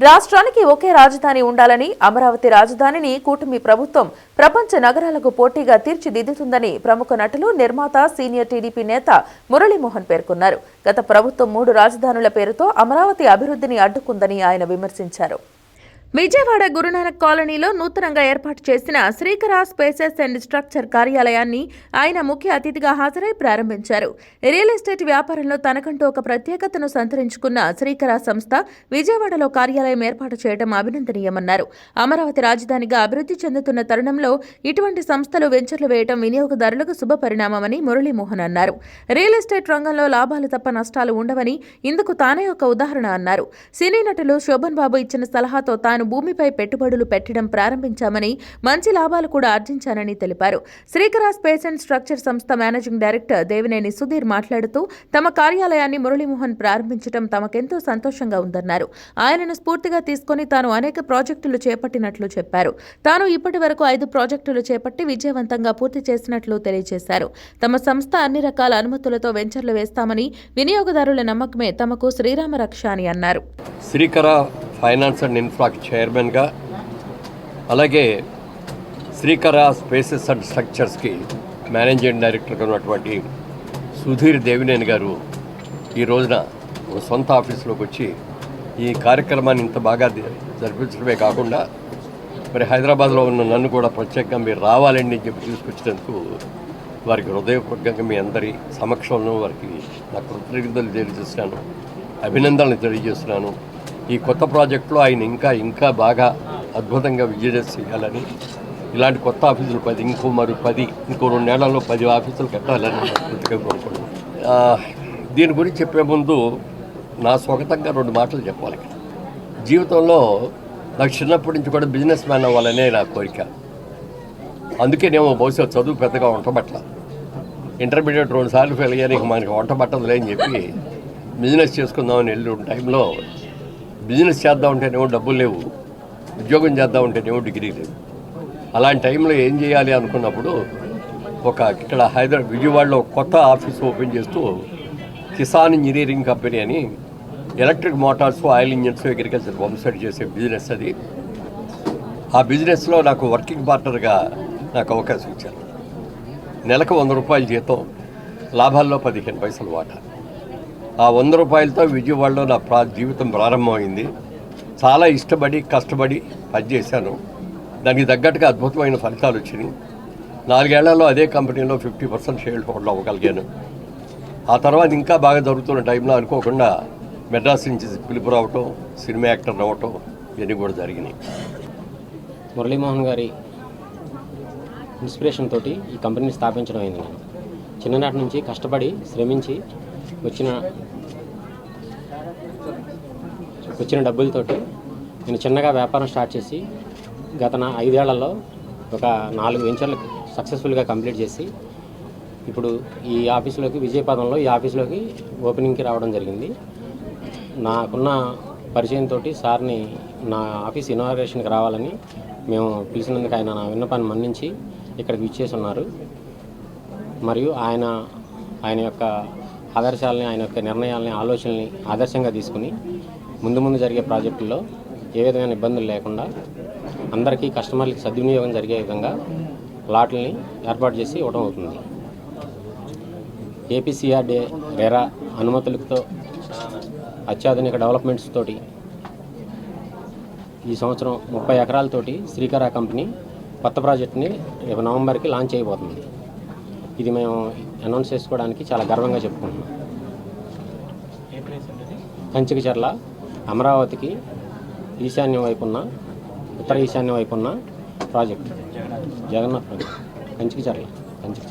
రాష్ట్రానికి ఒకే రాజధాని ఉండాలని అమరావతి రాజధానిని కూటమి ప్రభుత్వం ప్రపంచ నగరాలకు పోటీగా తీర్చిదిద్దుతుందని ప్రముఖ నటులు నిర్మాత సీనియర్ టీడీపీ నేత మురళీమోహన్ పేర్కొన్నారు. గత ప్రభుత్వం మూడు రాజధానుల పేరుతో అమరావతి అభివృద్ధిని అడ్డుకుందని ఆయన విమర్శించారు. విజయవాడ గురునానక్ కాలనీలో నూతనంగా ఏర్పాటు చేసిన శ్రీకర స్పేసెస్ అండ్ స్ట్రక్చర్ కార్యాలయాన్ని ఆయన ముఖ్య అతిథిగా హాజరై ప్రారంభించారు. రియల్ ఎస్టేట్ వ్యాపారంలో తనకంటూ ఒక ప్రత్యేకతను సంతరించుకున్న శ్రీకర సంస్థ విజయవాడలో కార్యాలయం ఏర్పాటు చేయడం అభినందనీయమన్నారు. అమరావతి రాజధానిగా అభివృద్ధి చెందుతున్న తరుణంలో ఇటువంటి సంస్థలు వెంచర్లు వేయడం వినియోగదారులకు శుభ పరిణామమని మురళీమోహన్ అన్నారు. రియల్ ఎస్టేట్ రంగంలో లాభాలు తప్ప నష్టాలు ఉండవని ఇందుకు తానే ఒక ఉదాహరణ అన్నారు. సినీ నటులు శోభన్ బాబు ఇచ్చిన సలహాతో తాను భూమిపై పెట్టుబడులు పెట్టడం ప్రారంభించామని మంచి లాభాలు కూడా ఆర్జించానని తెలిపారు. శ్రీకర స్పేస్ అండ్ స్ట్రక్చర్ సంస్థ మేనేజింగ్ డైరెక్టర్ దేవినేని సుధీర్ మాట్లాడుతూ తమ కార్యాలయాన్ని మురళీమోహన్ ప్రారంభించడం తమకెంతో సంతోషంగా ఉందన్నారు. ఆయనను స్ఫూర్తిగా తీసుకొని తాను అనేక ప్రాజెక్టులు చేపట్టినట్లు చెప్పారు. తాను ఇప్పటి వరకు ఐదు ప్రాజెక్టులు చేపట్టి విజయవంతంగా పూర్తి చేసినట్లు తెలియజేశారు. తమ సంస్థ అన్ని రకాల అనుమతులతో వెంచర్లు వేస్తామని వినియోగదారుల నమ్మకమే తమకు శ్రీరామ రక్ష అని అన్నారు. శ్రీకర ఫైనాన్స్ అండ్ ఇన్ఫ్రాక్ చైర్మన్గా అలాగే శ్రీకర స్పేసెస్ అండ్ స్ట్రక్చర్స్కి మేనేజింగ్ డైరెక్టర్గా ఉన్నటువంటి సుధీర్ దేవినేని గారు ఈ రోజున ఒక సొంత ఆఫీసులోకి వచ్చి ఈ కార్యక్రమాన్ని ఇంత బాగా జరిపించడమే కాకుండా మరి హైదరాబాద్లో ఉన్న నన్ను కూడా ప్రత్యేకంగా మీరు రావాలండి అని చెప్పి తీసుకొచ్చినందుకు వారికి హృదయపూర్వకంగా మీ అందరి సమక్షంలో వారికి నా కృతజ్ఞతలు తెలియజేస్తున్నాను అభినందనలు తెలియజేస్తున్నాను. ఈ కొత్త ప్రాజెక్టులో ఆయన ఇంకా ఇంకా బాగా అద్భుతంగా విజయం చేయాలని ఇలాంటి కొత్త ఆఫీసులు పది ఇంకో మరి పది ఇంకో రెండు నెలల్లో పది ఆఫీసులు కట్టాలని పూర్తిగా కోరుకుంటున్నాను. దీని గురించి చెప్పే ముందు నా స్వాగతంగా రెండు మాటలు చెప్పాలి జీవితంలో నాకు చిన్నప్పటి నుంచి కూడా బిజినెస్ మ్యాన్ అవ్వాలనే నా కోరిక. అందుకే నేను బహుశా చదువు పెద్దగా వంట ఇంటర్మీడియట్ రెండు సార్లు ఫెయిల్ అయ్యాను మనకి వంట పట్టదులే అని చెప్పి బిజినెస్ చేసుకుందామని వెళ్ళిన టైంలో బిజినెస్ చేద్దాం ఉంటేనేమో డబ్బులు లేవు ఉద్యోగం చేద్దాం ఉంటేనేమో డిగ్రీ లేవు అలాంటి టైంలో ఏం చేయాలి అనుకున్నప్పుడు ఒక ఇక్కడ హైదరాబాద్ విజయవాడలో కొత్త ఆఫీస్ ఓపెన్ చేస్తూ కిసాన్ ఇంజనీరింగ్ కంపెనీ అని electric motors oil engines agriculture pump set చేసే బిజినెస్ అది. ఆ బిజినెస్లో నాకు వర్కింగ్ పార్ట్నర్గా నాకు అవకాశం ఇచ్చారు. నెలకు వంద రూపాయల జీతం లాభాల్లో పదిహేను పైసలు వాటా. ఆ వంద రూపాయలతో విజయవాడలో నా ప్రా జీవితం ప్రారంభమైంది. చాలా ఇష్టపడి కష్టపడి పనిచేశాను దానికి తగ్గట్టుగా అద్భుతమైన ఫలితాలు వచ్చినాయి. నాలుగేళ్ళలో అదే కంపెనీలో ఫిఫ్టీ పర్సెంట్ షేర్ హోల్డ్ అవ్వగలిగాను. ఆ తర్వాత ఇంకా బాగా జరుగుతున్న టైంలో అనుకోకుండా మెడ్రాస్ నుంచి పిలుపు రావటం సినిమా యాక్టర్ రావటం ఇవన్నీ కూడా జరిగినాయి. మురళీమోహన్ గారి ఇన్స్పిరేషన్ తోటి ఈ కంపెనీని స్థాపించడం అయింది నేను చిన్ననాటి నుంచి కష్టపడి శ్రమించి వచ్చిన వచ్చిన డబ్బులతోటి నేను చిన్నగా వ్యాపారం స్టార్ట్ చేసి గత నా ఐదేళ్ళలో ఒక నాలుగు వెంచర్లు సక్సెస్ఫుల్గా కంప్లీట్ చేసి ఇప్పుడు ఈ ఆఫీసులోకి విజయపదంలో ఈ ఆఫీసులోకి ఓపెనింగ్కి రావడం జరిగింది. నాకున్న పరిచయంతో సార్ని నా ఆఫీస్ ఇనాగరేషన్కి రావాలని మేము పిలిచినందుకు ఆయన నా విన్నపాన్ని మన్నించి ఇక్కడికి విచ్చేసి ఉన్నారు. మరియు ఆయన ఆయన యొక్క ఆదర్శాలని ఆయన యొక్క నిర్ణయాలని ఆలోచనల్ని ఆదర్శంగా తీసుకుని ముందు ముందు జరిగే ప్రాజెక్టుల్లో ఏ విధమైన ఇబ్బందులు లేకుండా అందరికీ కస్టమర్లకి సద్వినియోగం జరిగే విధంగా లాట్లని ఏర్పాటు చేసి ఇవ్వడం అవుతుంది. ఏపీసీఆర్డే రెరా అనుమతులతో అత్యాధునిక డెవలప్మెంట్స్ తోటి ఈ సంవత్సరం ముప్పై ఎకరాలతోటి శ్రీకరా కంపెనీ కొత్త ప్రాజెక్ట్ని రేపు నవంబర్కి లాంచ్ అయిపోతుంది ఇది మేము అనౌన్స్ చేసుకోవడానికి చాలా గర్వంగా చెప్పుకుంటున్నాం. కంచికచర్ల అమరావతికి ఈశాన్యం వైపు ఉన్న ఉత్తర ఈశాన్యం వైపు ఉన్న ప్రాజెక్ట్. జగన్నాథ్ ప్రాజెక్ట్. కంచికచర్ల కంచిక